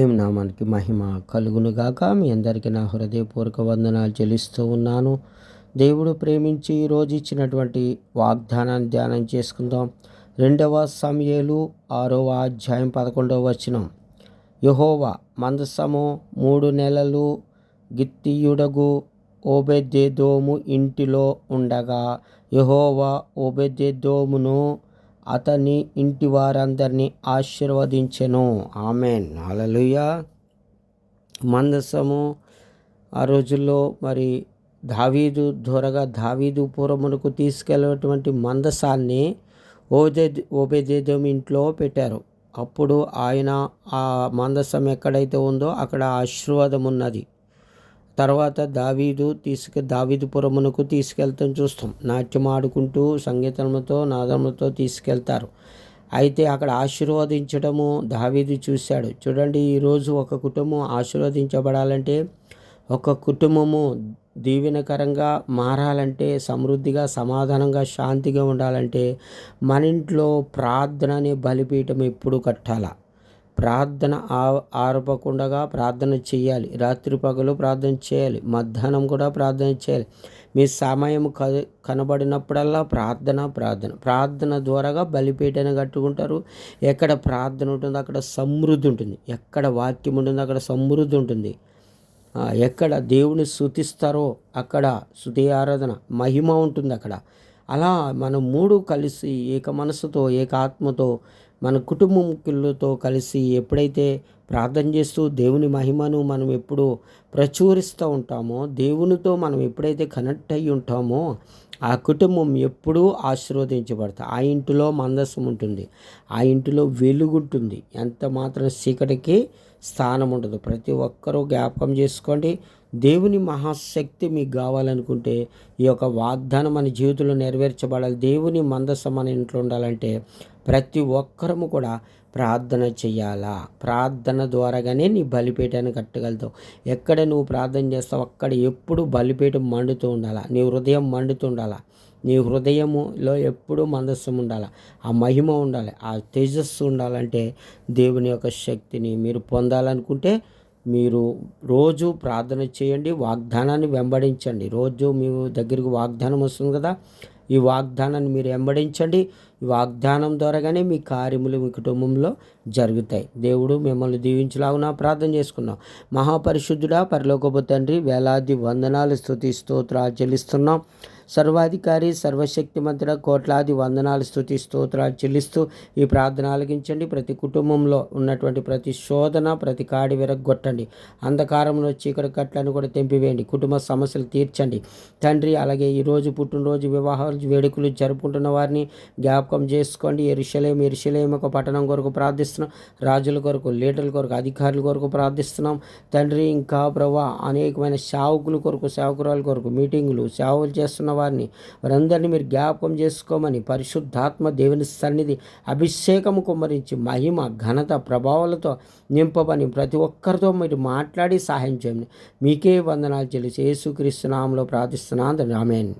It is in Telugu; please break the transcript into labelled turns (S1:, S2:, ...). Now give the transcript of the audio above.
S1: ఏం నామానికి మహిమ కలుగునుగాక మీ అందరికీ నా హృదయపూర్వక వందనాలు చెల్లిస్తూ ఉన్నాను. దేవుడు ప్రేమించి ఈరోజు ఇచ్చినటువంటి వాగ్దానాన్ని ధ్యానం చేసుకుందాం. రెండవ సమయలు ఆరవ అధ్యాయం పదకొండవ వచనం. యహోవా మందసము మూడు నెలలు గిత్తియుడగు ఓబెద్దేదోము ఇంటిలో ఉండగా యహోవా ఓబెద్దేదోమును అతని ఇంటి వారందరినీ ఆశీర్వదించెను. ఆమె అలలుయ మందసము ఆ రోజుల్లో మరి దావీదు త్వరగా దావీదు పూర్వమునకు తీసుకెళ్ళినటువంటి మందసాన్ని ఓదే ఓబేదేదం ఇంట్లో పెట్టారు. అప్పుడు ఆయన ఆ మందసం ఎక్కడైతే ఉందో అక్కడ ఆశీర్వాదం ఉన్నది తర్వాత దావీదు తీసుకు దావీదుపురమునకు తీసుకెళ్తాం చూస్తాం. నాట్యం ఆడుకుంటూ సంగీతములతో నాదములతో తీసుకెళ్తారు. అయితే అక్కడ ఆశీర్వదించడము దావీదు చూశాడు. చూడండి ఈరోజు ఒక కుటుంబం ఆశీర్వదించబడాలంటే ఒక కుటుంబము దీవెనకరంగా మారాలంటే సమృద్ధిగా సమాధానంగా శాంతిగా ఉండాలంటే మన ఇంట్లో ప్రార్థన అనే బలిపీఠం ఎప్పుడు కట్టాలా. ప్రార్థన ఆరపకుండా ప్రార్థన చేయాలి. రాత్రి పగలు ప్రార్థన చేయాలి. మధ్యాహ్నం కూడా ప్రార్థన చేయాలి. మీ సమయం కనబడినప్పుడల్లా ప్రార్థన ప్రార్థన. ప్రార్థన ద్వారాగా బలిపేటను కట్టుకుంటారు. ఎక్కడ ప్రార్థన ఉంటుందో అక్కడ సమృద్ధి ఉంటుంది. ఎక్కడ వాక్యం ఉంటుందో అక్కడ సమృద్ధి ఉంటుంది. ఎక్కడ దేవుని శృతిస్తారో అక్కడ శృతి ఆరాధన మహిమ ఉంటుంది అక్కడ. అలా మనం మూడు కలిసి ఏక మనసుతో ఏక ఆత్మతో మన కుటుంబకులతో కలిసి ఎప్పుడైతే ప్రార్థన చేస్తూ దేవుని మహిమను మనం ఎప్పుడు ప్రచురిస్తూ ఉంటామో దేవునితో మనం ఎప్పుడైతే కనెక్ట్ అయ్యి ఉంటామో ఆ కుటుంబం ఎప్పుడూ ఆశీర్వదించబడతాయి ఆ ఇంటిలో మందస్సం ఉంటుంది. ఆ ఇంటిలో వెలుగుంటుంది ఎంత మాత్రం చీకటికి స్థానం ఉండదు. ప్రతి ఒక్కరూ జ్ఞాపకం చేసుకోండి. దేవుని మహాశక్తి మీకు కావాలనుకుంటే ఈ యొక్క వాగ్దానం మన జీవితంలో నెరవేర్చబడాలి. దేవుని మందస్సు మన ఇంట్లో ఉండాలంటే ప్రతి ఒక్కరము కూడా ప్రార్థన చేయాలా? ప్రార్థన ద్వారాగానే నీ బలిపేటను కట్టగలుగుతావు. ఎక్కడ నువ్వు ప్రార్థన చేస్తావు అక్కడ ఎప్పుడు బలిపేట మండుతూ ఉండాలా? నీ హృదయం మండుతూ ఉండాలా? నీ హృదయములో ఎప్పుడూ మందస్సం ఉండాలి? ఆ మహిమ ఉండాలి. ఆ తేజస్సు ఉండాలంటే దేవుని యొక్క శక్తిని మీరు పొందాలనుకుంటే మీరు రోజు ప్రార్థన చేయండి వాగ్దానాన్ని వెంబడించండి. రోజు మీ దగ్గరికి వాగ్దానం వస్తుంది కదా ఈ వాగ్దానాన్ని మీరు వెంబడించండి. ఈ వాగ్దానం ద్వారాగానే మీ కార్యములు మీ కుటుంబంలో జరుగుతాయి. దేవుడు మిమ్మల్ని దీవించలాగున ప్రార్థన చేసుకున్నాం. మహాపరిశుద్ధుడా పరిలోకపు తండ్రి వేలాది వందనాలు స్థుతి స్తోత్రాలు చెల్లిస్తున్నాం. సర్వాధికారి సర్వశక్తిమంతుడ కోట్లాది వందనాలు స్థుతి స్తోత్రాలు చెల్లిస్తూ ఈ ప్రార్థన ఆలగించండి ప్రతి కుటుంబంలో ఉన్నటువంటి ప్రతి శోధన ప్రతి కాడి విరగొట్టండి అంధకారంలో చీకటి కట్లను కూడా తెంపివేయండి. కుటుంబ సమస్యలు తీర్చండి. తండ్రి అలాగే ఈరోజు పుట్టినరోజు వివాహాలు వేడుకలు జరుపుకుంటున్న వారిని జ్ఞాపకం చేసుకోండి. ఎరుషలేం ఎరుషలేం ఒక పట్టణం కొరకు ప్రార్థిస్తున్నాం. రాజుల కొరకు లీడర్ల కొరకు అధికారుల కొరకు ప్రార్థిస్తున్నాం. తండ్రి ఇంకా ప్రభా అనేకమైన సేవకుల కొరకు సేవకురాల కొరకు మీటింగులు సేవలు చేస్తున్న వారిని వారందరినీ మీరు జ్ఞాపకం చేసుకోమని పరిశుద్ధాత్మ దేవుని సన్నిధి అభిషేకము కుమ్మరించి మహిమ ఘనత ప్రభావాలతో నింపమని ప్రతి ఒక్కరితో మీరు మాట్లాడి సహాయం చేయండి. మీకే వందనాలు చెల్లి యేసుక్రీస్తు నామంలో ప్రార్థిస్తున్నాను ఆమెన్.